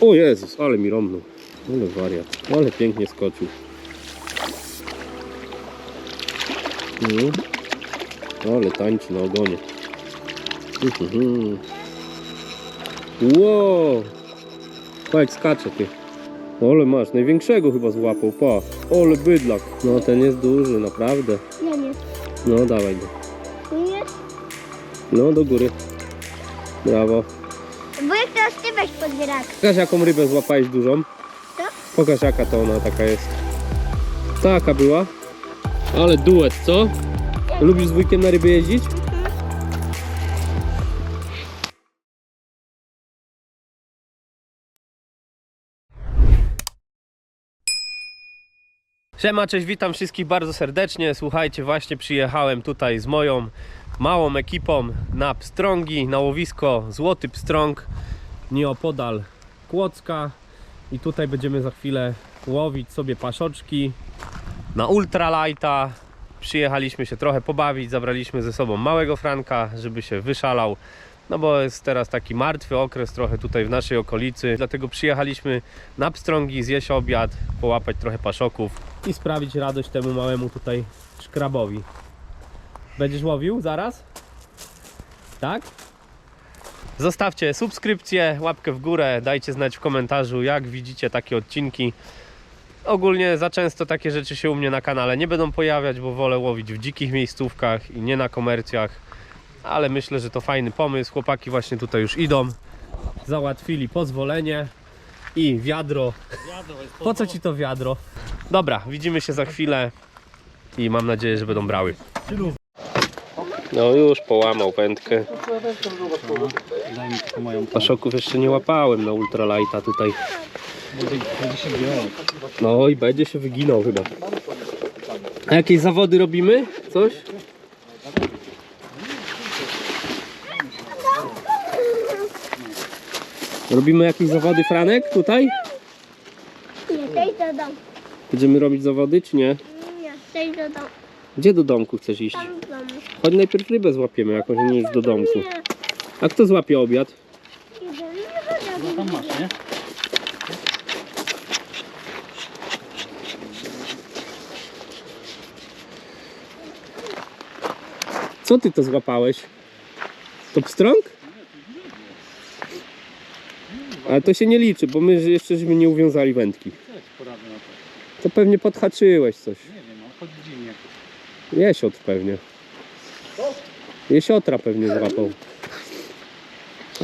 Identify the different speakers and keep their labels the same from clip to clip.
Speaker 1: O Jezus, ale mi rąbnął. Ale wariat. Ale pięknie skoczył. No. Ale tańczy na ogonie. Wow! Pa jak skacze ty. Ole masz, największego chyba złapał, pa. Ole bydlak. No ten jest duży, naprawdę.
Speaker 2: Nie, nie.
Speaker 1: No dawaj go.
Speaker 2: Nie.
Speaker 1: No do góry. Brawo.
Speaker 2: Weź podbierak.
Speaker 1: Pokaż jaką rybę złapałeś dużą.
Speaker 2: Co?
Speaker 1: Pokaż jaka to ona taka jest. Taka była. Ale duet, co? Lubisz z wujkiem na ryby jeździć? Siema, cześć, witam wszystkich bardzo serdecznie. Słuchajcie, właśnie przyjechałem tutaj z moją małą ekipą na pstrągi, na łowisko Złoty Pstrąg, nieopodal Kłodzka. I tutaj będziemy za chwilę łowić sobie paszoczki na ultralighta. Przyjechaliśmy się trochę pobawić, zabraliśmy ze sobą małego Franka, żeby się wyszalał. No bo jest teraz taki martwy okres trochę tutaj w naszej okolicy, dlatego przyjechaliśmy na pstrągi, zjeść obiad, połapać trochę paszoków i sprawić radość temu małemu tutaj szkrabowi. Będziesz łowił zaraz? Tak? Zostawcie subskrypcję, łapkę w górę, dajcie znać w komentarzu, jak widzicie takie odcinki. Ogólnie za często takie rzeczy się u mnie na kanale nie będą pojawiać, bo wolę łowić w dzikich miejscówkach i nie na komercjach. Ale myślę, że to fajny pomysł. Chłopaki właśnie tutaj już idą. Załatwili pozwolenie i wiadro. Po co ci to wiadro? Dobra, widzimy się za chwilę i mam nadzieję, że będą brały. No już połamał wędkę.
Speaker 3: Daj mi tylko moją
Speaker 1: Paszoków jeszcze nie łapałem na ultralighta tutaj.
Speaker 3: Będzie się.
Speaker 1: No i będzie się wyginał chyba. A jakieś zawody robimy? Coś? Robimy jakieś zawody, Franek, tutaj?
Speaker 2: Nie, do domu.
Speaker 1: Będziemy robić zawody, czy nie?
Speaker 2: Nie, do domu.
Speaker 1: Gdzie do domku chcesz iść?
Speaker 2: Tam do domu.
Speaker 1: Chodź najpierw rybę złapiemy jakąś, nie już do domku. A kto złapie obiad?
Speaker 3: No tam masz, nie?
Speaker 1: Co ty to złapałeś? To pstrąg? Ale to się nie liczy, bo my jeszcze żeśmy nie uwiązali wędki.
Speaker 3: To?
Speaker 1: Pewnie podhaczyłeś coś.
Speaker 3: Nie wiem, on chodzi dziwnie.
Speaker 1: Jesiot pewnie. Jesiotra pewnie złapał.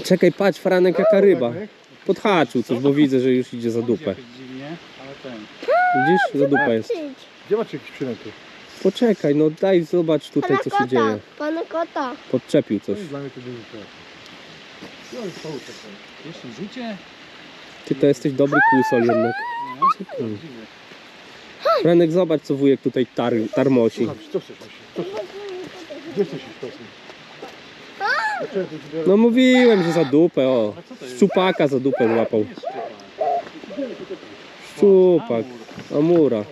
Speaker 1: Czekaj, patrz Franek jaka ryba. Podhaczył coś, bo widzę, że już idzie za dupę. Widzisz? Za dupę jest.
Speaker 4: Gdzie macie jakieś przynęty?
Speaker 1: Poczekaj, no daj zobacz tutaj co się dzieje.
Speaker 2: Pana kota.
Speaker 1: Podczepił
Speaker 4: To
Speaker 1: coś.
Speaker 4: dla mnie to.
Speaker 3: No Jeszcze rzucie.
Speaker 1: Ty to jesteś dobry kłusol jednak.
Speaker 3: No,
Speaker 1: Hmm. Franek zobacz co wujek tutaj tar tarmosi.
Speaker 4: Gdzie chcesz iść powiedz mi? Dlaczego ty ci biorę?
Speaker 1: No mówiłem, że za dupę, o. Szczupaka za dupę złapał.
Speaker 3: Szczupak.
Speaker 1: Amura.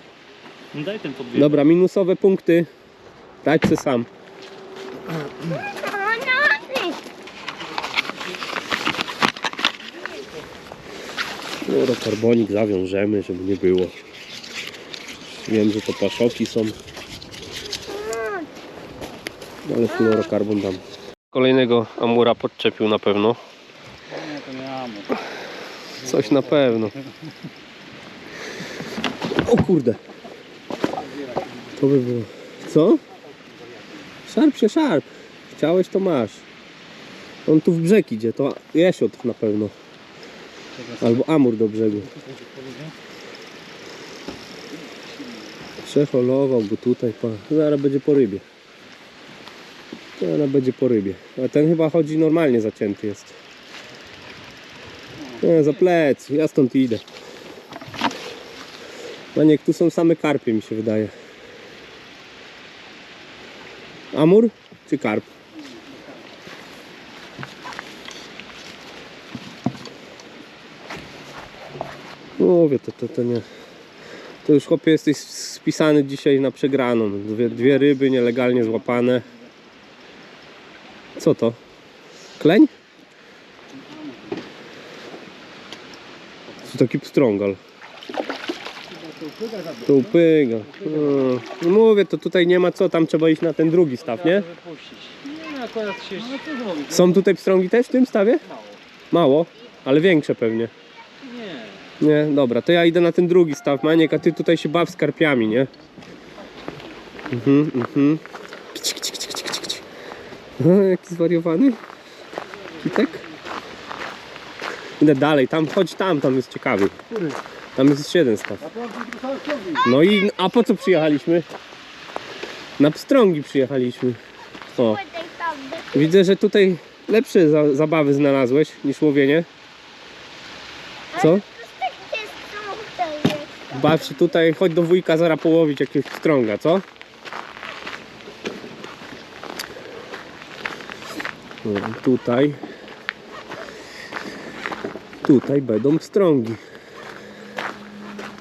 Speaker 3: Daj.
Speaker 1: Dobra, minusowe punkty. Dać se sam.
Speaker 2: O, ty.
Speaker 1: Fluorokarbonik zawiążemy, żeby nie było. Wiem, że to paszoki są, ale fluorokarbon dam. Kolejnego amura podczepił na pewno.
Speaker 3: Nie, to nie amo.
Speaker 1: Coś na pewno. O kurde. To by było. Co? Szarp się szarp. Chciałeś to masz. On tu w brzeg idzie, to jesiot na pewno. Albo amur do brzegu. Przeholował go tutaj, pa. Zaraz będzie po rybie. Zaraz będzie po rybie. A ten chyba chodzi normalnie zacięty jest. Nie, za plec. Ja stąd idę. Maniek, tu są same karpie mi się wydaje. Amur czy karp? Mówię, to, to, to nie. To już chłopie jesteś spisany dzisiaj na przegraną. Dwie, dwie ryby nielegalnie złapane. Co to? Kleń? Tu taki pstrągal. Tu pyga. No, mówię, to tutaj nie ma co, tam trzeba iść na ten drugi staw, nie? Są tutaj pstrągi też w tym stawie?
Speaker 3: Mało.
Speaker 1: Ale większe pewnie.
Speaker 3: Nie.
Speaker 1: Nie, dobra, to ja idę na ten drugi staw, Maniek, a ty tutaj się baw z karpiami, nie? Mhm, mhm. jaki zwariowany. Kitek? Idę dalej, tam, chodź tam, tam jest ciekawy.
Speaker 4: Który?
Speaker 1: Tam jest jeszcze jeden staw. No i, a po co przyjechaliśmy? Na pstrągi przyjechaliśmy. O, widzę, że tutaj lepsze za, zabawy znalazłeś niż łowienie. Co? Baw się tutaj, chodź do wujka zara połowić jakiegoś pstrąga, co? Tutaj. Tutaj będą pstrągi.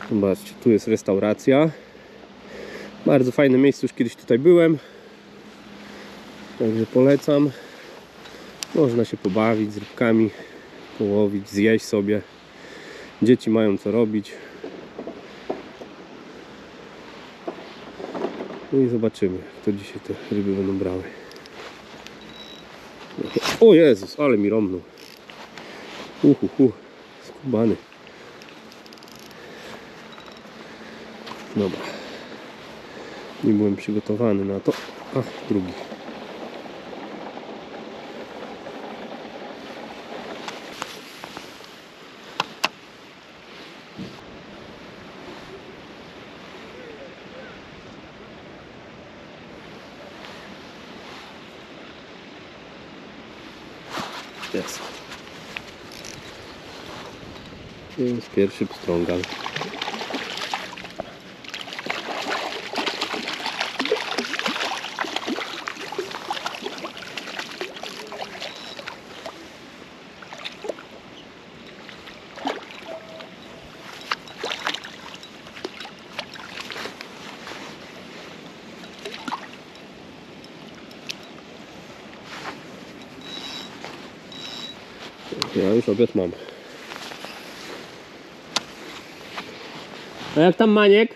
Speaker 1: Zobaczcie, tu jest restauracja. Bardzo fajne miejsce, już kiedyś tutaj byłem. Także polecam. Można się pobawić z rybkami, połowić, zjeść sobie. Dzieci mają co robić. No i zobaczymy, kto dzisiaj te ryby będą brały. O Jezus, ale mi rąbnął. Uhu, hu, skubany. Dobra. Nie byłem przygotowany na to. A, drugi. Jest. To jest pierwszy pstrągal. Ja już obiad mam. A jak tam Maniek?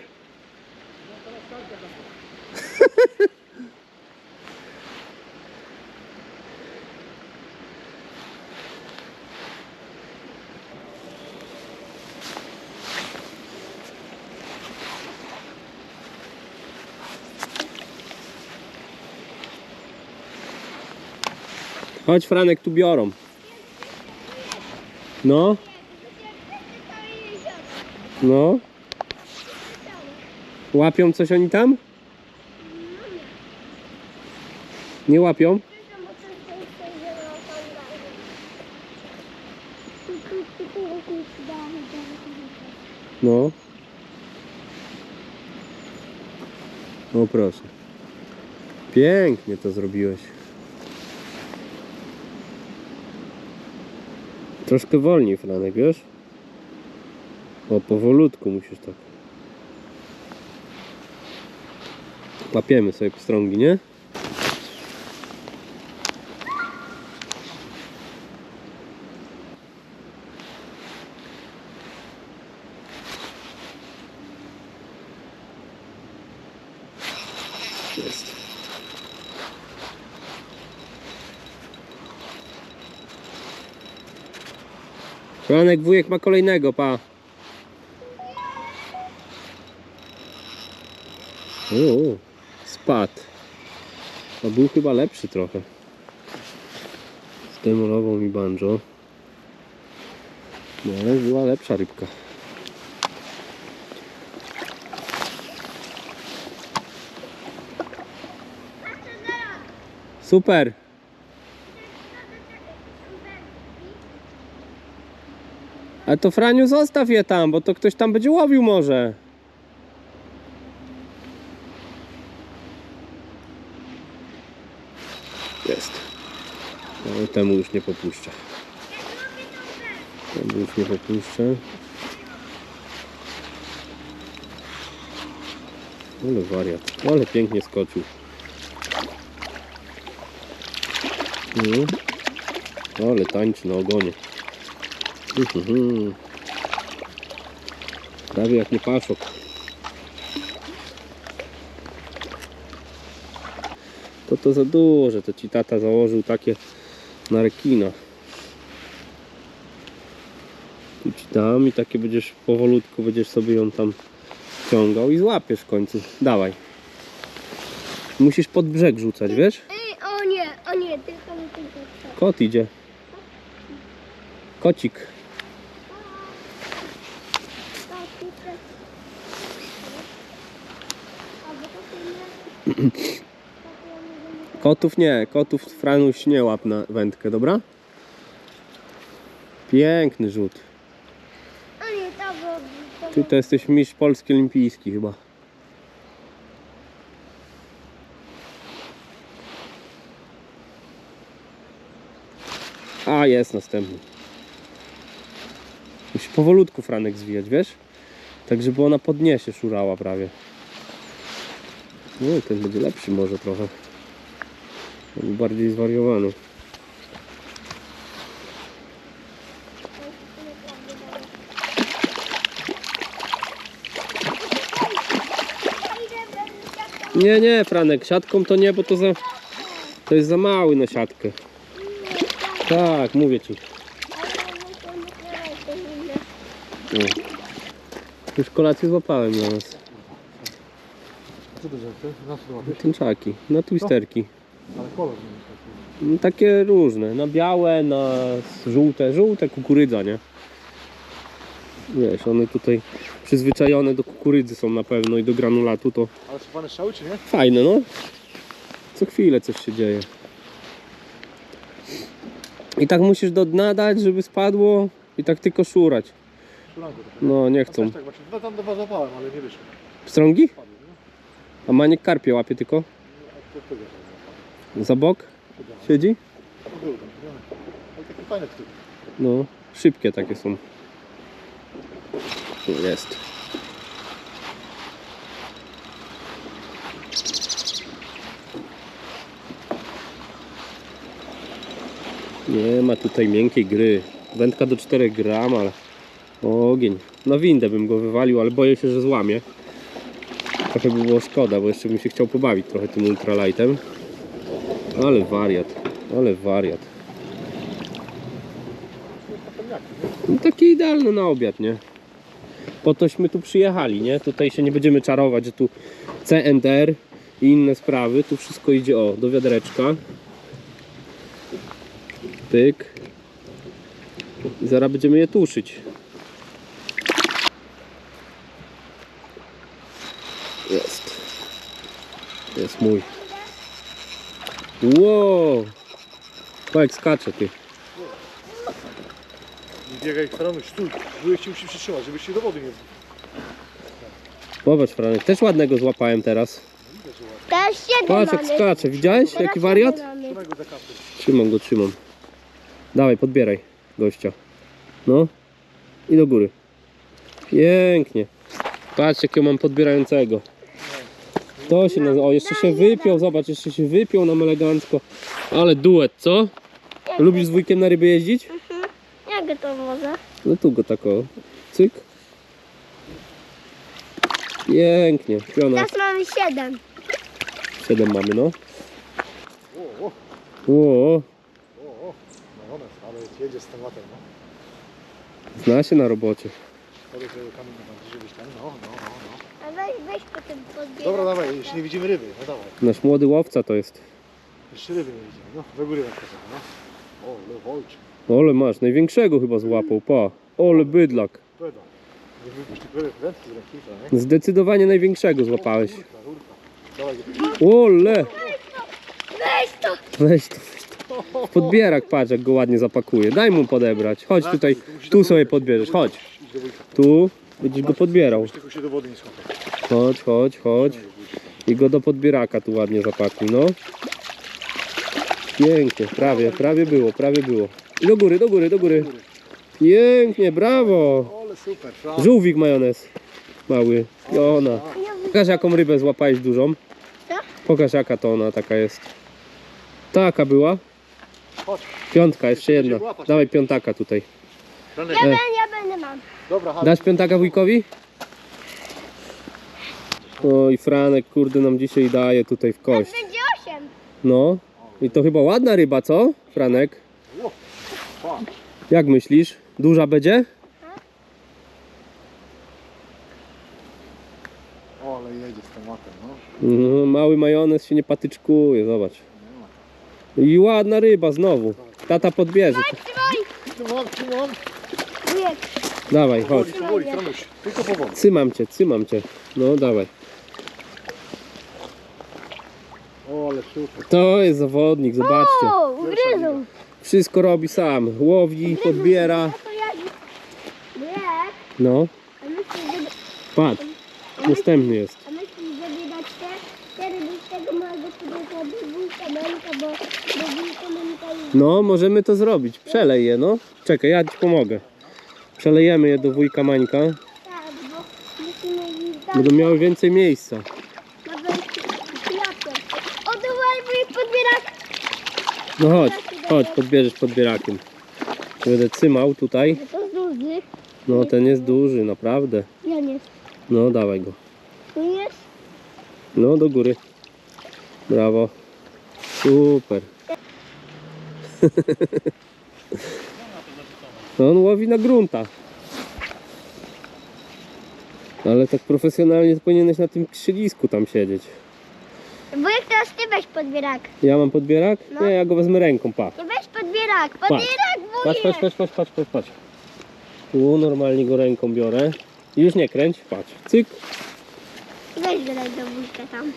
Speaker 1: Chodź Franek, tu biorą. No, no. Łapią coś oni tam? Nie łapią? No. O proszę. Pięknie to zrobiłeś. Troszkę wolniej, Franek, wiesz? O, powolutku musisz tak. Łapiemy sobie pstrągi, nie? Jest. Franek, wujek ma kolejnego, pa. O, spadł. A był chyba lepszy trochę. Zdemolował mi banjo. No ale była lepsza rybka. Super. Ale to Franiu zostaw je tam, bo to ktoś tam będzie łowił może. Jest. Ale temu już nie popuszczę. Temu już nie popuszczę. Ale wariat. Ale pięknie skoczył. No. Ale tańczy na ogonie. Mhm. Prawie jak nie paszok. To to za duże, to ci tata założył takie na rekina. Tu ci dam i takie będziesz powolutku, będziesz sobie ją tam ciągał i złapiesz w końcu. Dawaj. Musisz pod brzeg rzucać, wiesz?
Speaker 2: Ej, o nie, o nie, tylko nie tylko.
Speaker 1: Kot idzie. Kocik.
Speaker 2: Tak, tylko. Albo to nie.
Speaker 1: Kotów nie, kotów Franuś nie łap na wędkę, dobra? Piękny rzut.
Speaker 2: O nie, to było. to
Speaker 1: Ty to jesteś mistrz polski olimpijski chyba. A, jest następny. Musi powolutku Franek zwijać, wiesz? Tak, żeby ona podniesie szurała prawie. No, ten będzie lepszy może trochę. Bardziej zwariowany. Nie, nie, Franek, siatką to nie, bo to za... To jest za mały na siatkę. Tak, mówię ci. No. Już kolację złapałem dla nas.
Speaker 4: Co to to łapiesz?
Speaker 1: Tęczaki, na twisterki.
Speaker 4: Ale kolor nie jest taki.
Speaker 1: No, Takie różne, na białe, na żółte, żółte kukurydza, nie? Wiesz, one tutaj przyzwyczajone do kukurydzy są na pewno i do granulatu, to
Speaker 4: Ale są fajne strzały, czy nie?
Speaker 1: fajne, no. Co chwilę coś się dzieje. I tak musisz do dna dać, żeby spadło i tak tylko szurać.
Speaker 4: Trochę.
Speaker 1: No, nie chcą.
Speaker 4: też tak właśnie. No tam dwa złapałem, ale nie wyszło.
Speaker 1: Pstrągi?
Speaker 4: Padły, no.
Speaker 1: A maniek karpie łapie tylko?
Speaker 4: A to tego.
Speaker 1: Za bok?
Speaker 4: Siedzi? No? Ale takie fajne.
Speaker 1: No, szybkie takie są. Tu Jest. Nie ma tutaj miękkiej gry. Wędka do 4 gram, ale ogień. Na windę bym go wywalił, ale boję się, że złamie. Trochę by było szkoda, bo jeszcze bym się chciał pobawić trochę tym ultralightem. Ale wariat, ale wariat. No takie idealne na obiad, nie? Po tośmy tu przyjechali, nie? Tutaj się nie będziemy czarować, że tu CNR i inne sprawy. Tu wszystko idzie o, do wiadereczka. Pyk. I zaraz będziemy je tuszyć. Jest. Jest mój. Wow! Patrz skacze ty.
Speaker 4: Nie biegaj, Franuś, stój. Byłeś ci musi przytrzymać, żebyś się do wody nie...
Speaker 1: Popatrz Franek, też ładnego złapałem teraz.
Speaker 2: Teraz siedem
Speaker 1: Patrz jak
Speaker 2: mamy.
Speaker 1: skacze, widziałeś
Speaker 2: Teraz
Speaker 1: jaki wariat?
Speaker 2: siedem mamy.
Speaker 4: Trzymaj go za kapę.
Speaker 1: Trzymam go, trzymam. Dawaj, podbieraj gościa. No. I do góry. Pięknie. Patrz jakiego mam podbierającego. To się nazywa. O, jeszcze się wypiął, zobacz, jeszcze się wypiął nam elegancko. Ale duet, co? Lubisz z wujkiem na ryby jeździć?
Speaker 2: Jak to może?
Speaker 1: No tu go tak o. Cyk. Pięknie. Piona.
Speaker 2: Teraz mamy siedem.
Speaker 1: Siedem mamy, no.
Speaker 4: O, o,
Speaker 1: Ło,
Speaker 4: o, o. No one, ale jedzie z tematem, no.
Speaker 1: zna się na robocie.
Speaker 4: Bardziej, żebyś ten, no, no, no,
Speaker 2: weź, weź potem podbieraj.
Speaker 4: Dobra, dawaj, jeszcze nie widzimy ryby, no dawaj.
Speaker 1: Nasz młody łowca to jest.
Speaker 4: Jeszcze ryby nie widzimy, no. Do góry tak no. O, ale walczy.
Speaker 1: Ole masz, największego chyba złapał, pa. Ole bydlak.
Speaker 4: Peda. Nie wypuść tylko ryby wędki z ręki, nie?
Speaker 1: Zdecydowanie największego złapałeś.
Speaker 4: Rurka, rurka. Dawaj go.
Speaker 1: Ole!
Speaker 2: Weź to.
Speaker 1: Weź to, weź to. Podbierak, patrz jak go ładnie zapakuje. Daj mu podebrać. Chodź tutaj, tu sobie podbierzesz, chodź.
Speaker 4: Idź do wujka.
Speaker 1: Tu będziesz go podbierał.
Speaker 4: Tylko się do wody nie.
Speaker 1: Chodź, chodź, chodź. I go do podbieraka tu ładnie zapakuj, no. Pięknie, prawie, prawie było, prawie było. I do góry, do góry, do góry. Pięknie, brawo. Żółwik majonez. Mały. I ona. Pokaż jaką rybę złapałeś dużą. Pokaż jaka to ona taka jest. Taka była. Piątka, jeszcze jedna. Dawaj piątaka tutaj.
Speaker 2: Ja będę, ja będę mam.
Speaker 4: Dobra.
Speaker 1: Dasz piątaka wujkowi? Oj, Franek, kurde, nam dzisiaj daje tutaj w kość.
Speaker 2: Będzie osiem.
Speaker 1: No. I to chyba ładna ryba, co? Franek? Jak myślisz? Duża będzie?
Speaker 4: O, ale jedzie z tematem, no.
Speaker 1: No, mały majonez się nie patyczkuje, zobacz. I ładna ryba znowu. Tata podbierze.
Speaker 4: Trzymam, trzymam.
Speaker 2: Wujek.
Speaker 1: Dawaj, chodź.
Speaker 4: Tylko powoli.
Speaker 1: Cymam cię, cymam cię. No, dawaj.
Speaker 4: O, ale super.
Speaker 1: To jest zawodnik, zobaczcie.
Speaker 2: O, ugryzł.
Speaker 1: Wszystko robi sam. Łowi, podbiera.
Speaker 2: No to ja...
Speaker 1: No,
Speaker 2: A myślisz, żeby...
Speaker 1: patrz. Następny jest.
Speaker 2: A myślisz, żeby dać te... Te ryby z tego małego pudełka do wujka Melka, bo do wujka.
Speaker 1: No, możemy to zrobić. Przelej je, no. Czekaj, ja ci pomogę. Przelejemy je do wujka Mańka.
Speaker 2: Tak, bo musimy ich dać...
Speaker 1: Będą miały więcej miejsca.
Speaker 2: Na wejściu kwiatek. O, dawaj, wujek podbiera...
Speaker 1: No chodź, chodź, podbierzesz podbierakiem. Będę cymał tutaj.
Speaker 2: To duży.
Speaker 1: No, ten jest duży, naprawdę.
Speaker 2: Ja nie.
Speaker 1: No, dawaj go.
Speaker 2: Tu jest?
Speaker 1: No, do góry. Brawo. Super. No, on łowi na gruntach. Ale tak profesjonalnie to powinieneś na tym krzylisku tam siedzieć.
Speaker 2: Teraz ty weź podbierak.
Speaker 1: Ja mam podbierak?
Speaker 2: No.
Speaker 1: Nie, ja go wezmę ręką, pa.
Speaker 2: Ty weź podbierak. Podbierak, wujek.
Speaker 1: Patrz, patrz, patrz, patrz, patrz, patrz, patrz. Tu normalnie go ręką biorę. I Już nie kręć, patrz. Cyk.
Speaker 2: Weź go daj do wujka tam.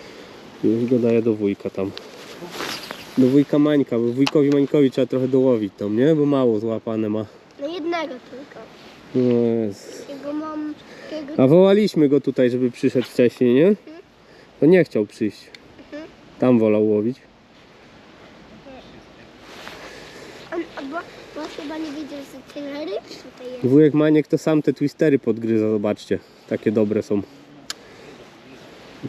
Speaker 1: Już go daję do wujka tam. Do wujka Mańka, bo wujkowi Mańkowi trzeba trochę dołowić tam, nie? Bo mało złapane ma.
Speaker 2: No jednego tylko.
Speaker 1: No jest.
Speaker 2: Jego mam... Jego...
Speaker 1: A wołaliśmy go tutaj, żeby przyszedł wcześniej, nie? To nie chciał przyjść. Tam wolał łowić.
Speaker 2: On, bo, bo chyba nie wiedział, że tyle ryb tutaj jest.
Speaker 1: Wujek Maniek to sam te twistery podgryza, zobaczcie. Takie dobre są.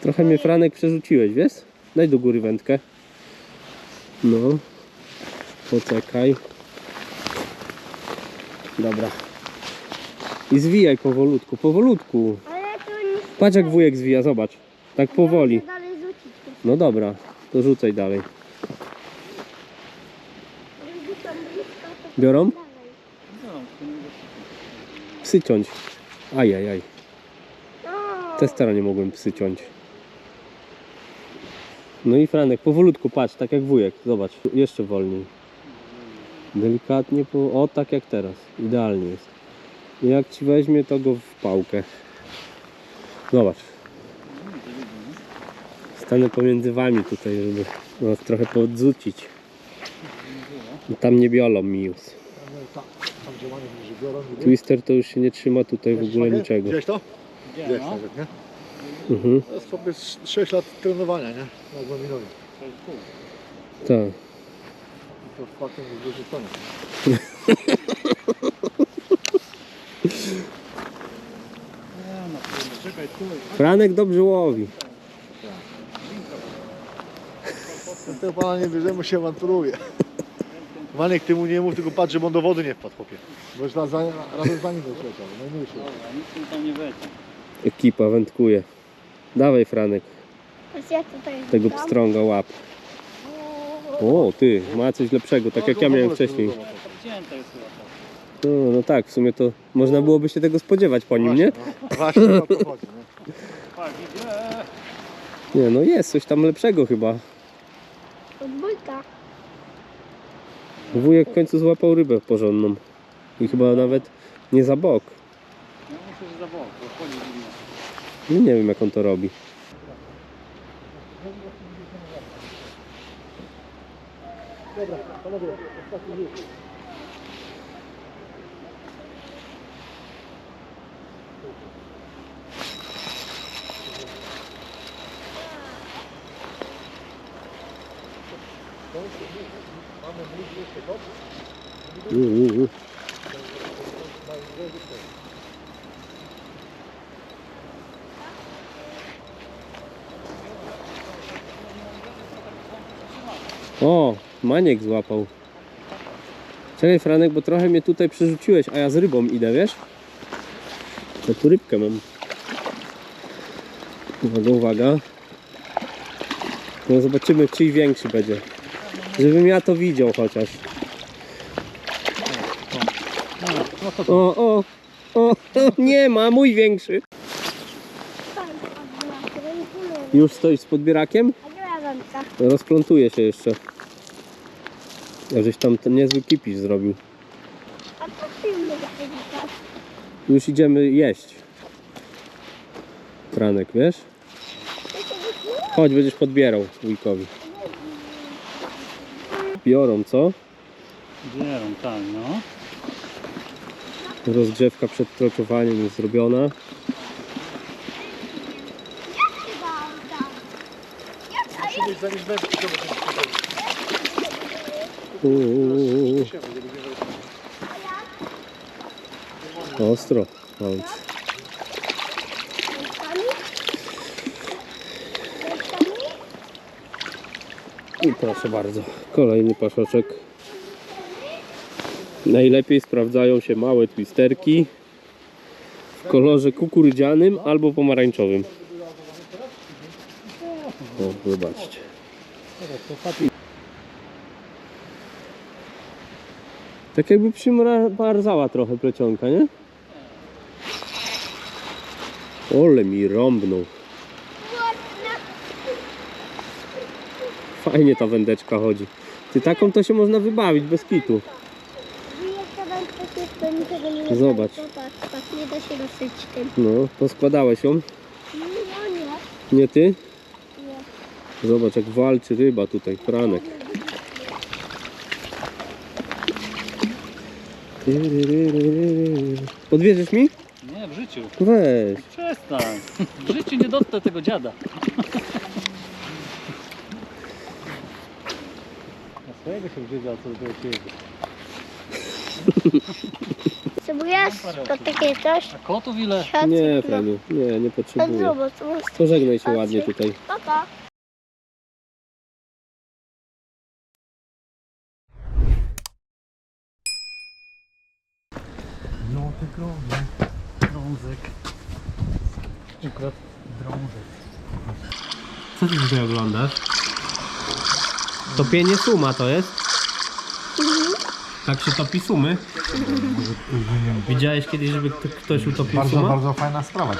Speaker 1: Trochę mnie Franek przerzuciłeś, wiesz? Daj do góry wędkę. No. Poczekaj. Dobra. I zwijaj powolutku, powolutku.
Speaker 2: Ale to nie...
Speaker 1: Patrz jak wujek zwija, zobacz. Tak powoli.
Speaker 2: Muszę dalej rzucić.
Speaker 1: No dobra, to rzucaj dalej. Biorą? Psy ciąć. Ajajaj. Testera nie mogłem psy ciąć. No i Franek, powolutku patrz, tak jak wujek, zobacz, jeszcze wolniej. Delikatnie, po... o tak jak teraz, idealnie jest. Jak ci weźmie, to go w pałkę. Zobacz. Stanę pomiędzy wami tutaj, żeby was trochę podrzucić. I Tam nie biolą mi już.
Speaker 4: Tam, tam gdzie mamy, że biorą. nie wiem.
Speaker 1: Twister to już się nie trzyma tutaj w ogóle
Speaker 4: Szwagier?
Speaker 1: niczego.
Speaker 4: Widziałeś to?
Speaker 3: Gdzie,
Speaker 4: Widziałeś
Speaker 3: no?
Speaker 4: nawet, nie?
Speaker 1: Mhm.
Speaker 4: To jest sobie 6 lat trenowania, nie? Na głębinowi.
Speaker 1: Tak.
Speaker 4: I to faktem jest wyrzucone.
Speaker 3: Nie, no.
Speaker 1: Franek dobrze łowi.
Speaker 4: Tego pana nie bierzemy, się awanturuje. Maniek, ty mu nie mów, tylko patrz, żeby on do wody nie wpadł, chłopie. Bo już raz za, razem za nim leciał, najmniejszy.
Speaker 3: Dobra, nic mi tam nie wejdzie.
Speaker 1: Ekipa wędkuje. Dawaj Franek,
Speaker 2: Więc ja tutaj
Speaker 1: tego pstrąga łap. O, ty, ma coś lepszego, tak jak ja miałem wcześniej.
Speaker 3: Wcięte jest chyba to.
Speaker 1: No, no tak, w sumie to można byłoby się tego spodziewać po nim, nie?
Speaker 4: No, właśnie o to chodzi, nie?
Speaker 3: Tak, idzie.
Speaker 1: Nie, no jest coś tam lepszego chyba.
Speaker 2: Podbójka.
Speaker 1: Wujek w końcu złapał rybę porządną. I chyba nawet nie za bok.
Speaker 3: No muszę, że za bok, bo linę.
Speaker 1: No, nie wiem jak on to robi.
Speaker 4: Dobra, panowie, ostatni rzut.
Speaker 1: O, maniek złapał. Czekaj Franek, bo trochę mnie tutaj przerzuciłeś, a ja z rybą idę, wiesz? Ja tu rybkę mam. Uwaga, uwaga. No zobaczymy, czyj większy będzie. Żebym ja to widział chociaż.
Speaker 3: To.
Speaker 1: O, o, o, nie ma, mój większy. Już stoisz z podbierakiem? Rozplątuje się jeszcze. A żeś tam ten niezły kipisz zrobił. Już idziemy jeść. Franek, wiesz? Chodź, będziesz podbierał wujkowi. Biorą, co?
Speaker 3: Bierą, tak, no.
Speaker 1: Rozgrzewka przed kroczowaniem jest zrobiona. Uuu, ostro. I proszę bardzo, kolejny paszaczek. Najlepiej sprawdzają się małe twisterki w kolorze kukurydzianym albo pomarańczowym. O, zobaczcie. Tak jakby przymarzała trochę plecionka, nie? Ole mi rąbnął. Fajnie ta wędeczka chodzi. Ty taką to się można wybawić bez kitu. Zobacz.
Speaker 2: Popatrz, patrz, nie da się dosyć tym.
Speaker 1: No, poskładałeś ją.
Speaker 2: No nie,
Speaker 1: Nie ty?
Speaker 2: nie.
Speaker 1: Zobacz jak walczy ryba tutaj, Franek. Podwierzysz mi?
Speaker 3: Nie, w życiu.
Speaker 1: Weź.
Speaker 3: Przestań. W życiu nie dotknę tego dziada. Swojego się brzydzę, a co do ciebie.
Speaker 2: Potrzebujesz to takie coś?
Speaker 3: A kotów ile?
Speaker 1: Nie,
Speaker 2: no.
Speaker 1: Franiu, nie, nie
Speaker 2: To
Speaker 1: potrzebuję.
Speaker 2: zobacz, to masz
Speaker 1: Pożegnaj się ładnie tutaj.
Speaker 2: Papa.
Speaker 3: No ty grążek. Drążek. Ukradł drążek.
Speaker 1: Co ty tutaj oglądasz? Topienie suma to jest? Tak się topi sumy? Widziałeś kiedyś, żeby kto- ktoś utopił
Speaker 4: Bardzo,
Speaker 1: suma?
Speaker 4: bardzo fajna sprawa.